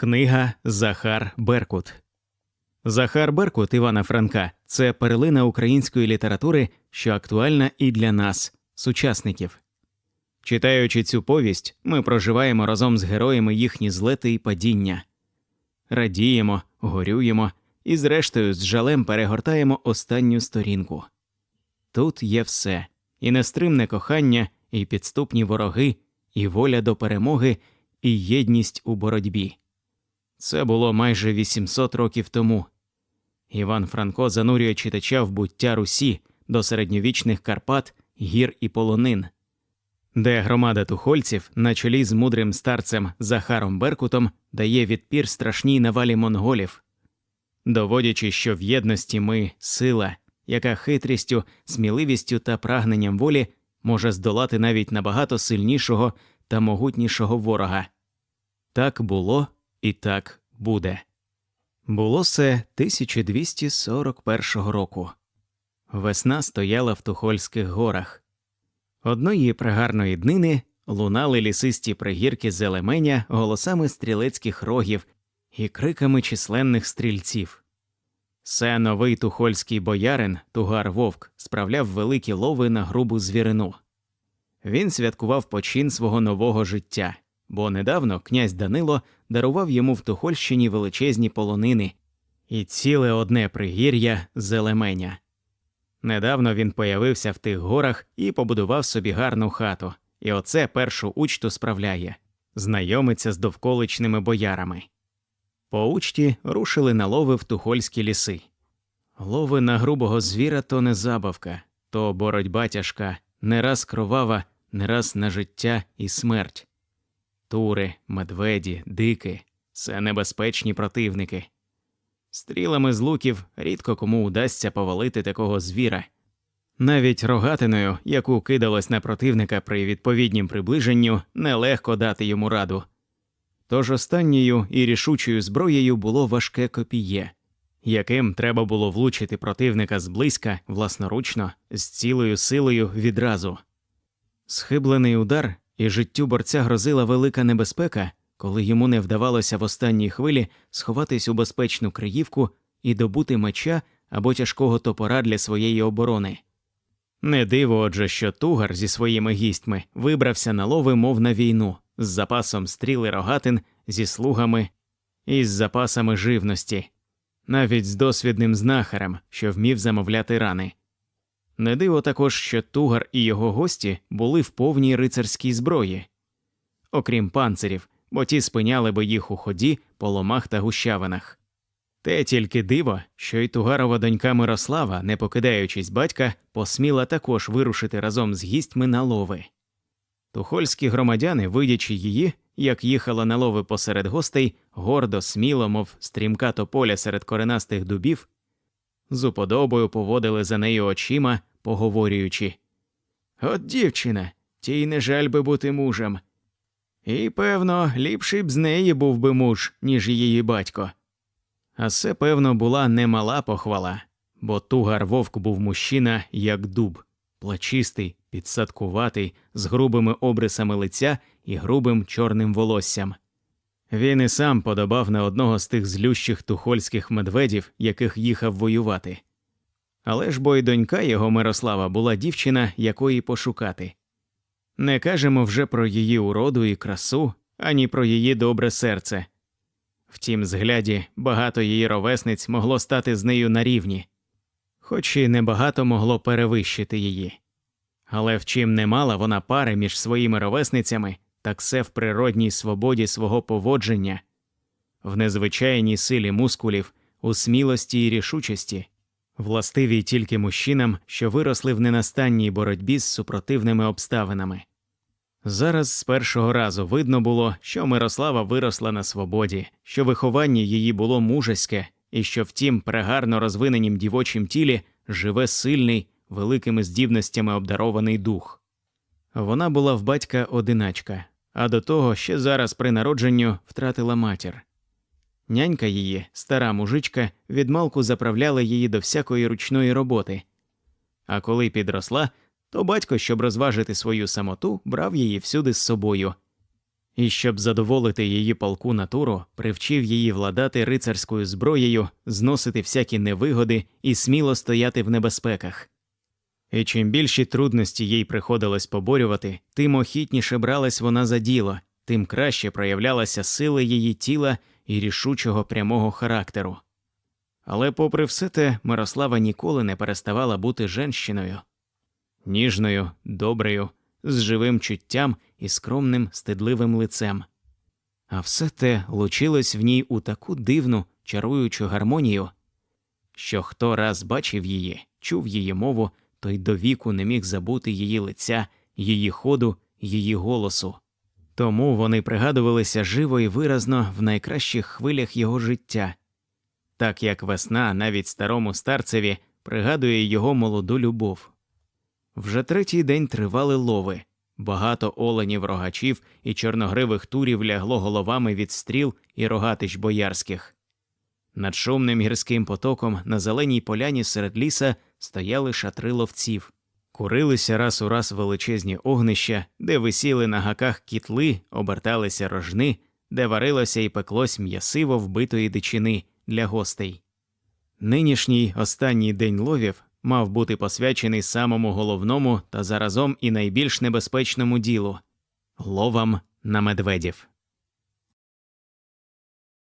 Книга Захар Беркут. Захар Беркут Івана Франка це перлина української літератури, що актуальна і для нас, сучасників. Читаючи цю повість, ми проживаємо разом з героями їхні злети і падіння, радіємо, горюємо і, зрештою, з жалем перегортаємо останню сторінку. Тут є все і нестримне кохання, і підступні вороги, і воля до перемоги, і єдність у боротьбі. Це було майже 800 років тому. Іван Франко занурює читача в буття Русі до середньовічних Карпат, гір і полонин, де громада тухольців на чолі з мудрим старцем Захаром Беркутом дає відпір страшній навалі монголів, доводячи, що в єдності ми сила, яка хитрістю, сміливістю та прагненням волі може здолати навіть набагато сильнішого та могутнішого ворога. Так було і так буде. Було це 1241 року. Весна стояла в Тухольських горах. Одної пригарної днини лунали лісисті пригірки зелеменя голосами стрілецьких рогів і криками численних стрільців. Це новий тухольський боярин Тугар Вовк справляв великі лови на грубу звірину. Він святкував почин свого нового життя, бо недавно князь Данило дарував йому в Тухольщині величезні полонини і ціле одне пригір'я зелеменя. Недавно він появився в тих горах і побудував собі гарну хату, і оце першу учту справляє знайомиться з довколичними боярами. По учті рушили на лови в тухольські ліси. Лови на грубого звіра то не забавка, то боротьба тяжка, не раз кровава, не раз на життя і смерть. Тури, медведі, дики це небезпечні противники. Стрілами з луків рідко кому удасться повалити такого звіра. Навіть рогатиною, яку кидалось на противника при відповіднім приближенню, нелегко дати йому раду. Тож останньою і рішучою зброєю було важке копіє, яким треба було влучити противника зблизька, власноручно, з цілою силою відразу. Схиблений удар і життю борця грозила велика небезпека, коли йому не вдавалося в останній хвилі сховатись у безпечну криївку і добути меча або тяжкого топора для своєї оборони. Не диво, отже, що тугар зі своїми гістьми вибрався на лови, мов на війну, з запасом стріли рогатин, зі слугами і з запасами живності, навіть з досвідним знахарем, що вмів замовляти рани. Не диво також, що тугар і його гості були в повній рицарській зброї, окрім панцирів, бо ті спиняли би їх у ході по ломах та гущавинах. Те тільки диво, що й тугарова донька Мирослава, не покидаючись батька, посміла також вирушити разом з гістьми на лови. Тухольські громадяни, видячи її, як їхала на лови посеред гостей, гордо, сміло, мов стрімка тополя серед коренастих дубів, з уподобою поводили за нею очима, поговорюючи От дівчина, тій не жаль би бути мужем. І, певно, ліпший б з неї був би муж, ніж її батько. А це, певно, була немала похвала, бо тугар вовк був мужчина, як дуб, плачистий, підсадкуватий, з грубими обрисами лиця і грубим чорним волоссям. Він і сам подобав на одного з тих злющих тухольських медведів, яких їхав воювати. Але ж бо й донька його Мирослава була дівчина, якої пошукати. Не кажемо вже про її уроду і красу, ані про її добре серце. Втім, згляді, багато її ровесниць могло стати з нею на рівні, хоч і небагато могло перевищити її. Але в чим не мала вона пари між своїми ровесницями, так все в природній свободі свого поводження, в незвичайній силі мускулів, у смілості і рішучості, властивій тільки мужчинам, що виросли в ненастанній боротьбі з супротивними обставинами. Зараз з першого разу видно було, що Мирослава виросла на свободі, що виховання її було мужеське, і що в тім прегарно розвиненім дівочім тілі живе сильний, великими здібностями обдарований дух. Вона була в батька одиначка, а до того ще зараз при народженню втратила матір. Нянька її, стара мужичка, відмалку заправляла її до всякої ручної роботи. А коли підросла, то батько, щоб розважити свою самоту, брав її всюди з собою. і щоб задоволити її палку натуру, привчив її владати рицарською зброєю, зносити всякі невигоди і сміло стояти в небезпеках. І чим більші трудності їй приходилось поборювати, тим охітніше бралась вона за діло, тим краще проявлялася сила її тіла і рішучого прямого характеру. Але, попри все те, Мирослава ніколи не переставала бути женщиною ніжною, доброю, з живим чуттям і скромним, стидливим лицем. А все те лучилось в ній у таку дивну, чаруючу гармонію, що хто раз бачив її, чув її мову, той до віку не міг забути її лиця, її ходу, її голосу. Тому вони пригадувалися живо і виразно в найкращих хвилях його життя, так як весна навіть старому старцеві пригадує його молоду любов. Вже третій день тривали лови. Багато оленів рогачів і чорногривих турів лягло головами від стріл і рогатищ боярських. Над шумним гірським потоком на зеленій поляні серед ліса стояли шатри ловців. Курилися раз у раз величезні огнища, де висіли на гаках кітли, оберталися рожни, де варилося і пеклось м'ясиво вбитої дичини для гостей. Нинішній останній день ловів мав бути посвячений самому головному та заразом і найбільш небезпечному ділу ловам на медведів.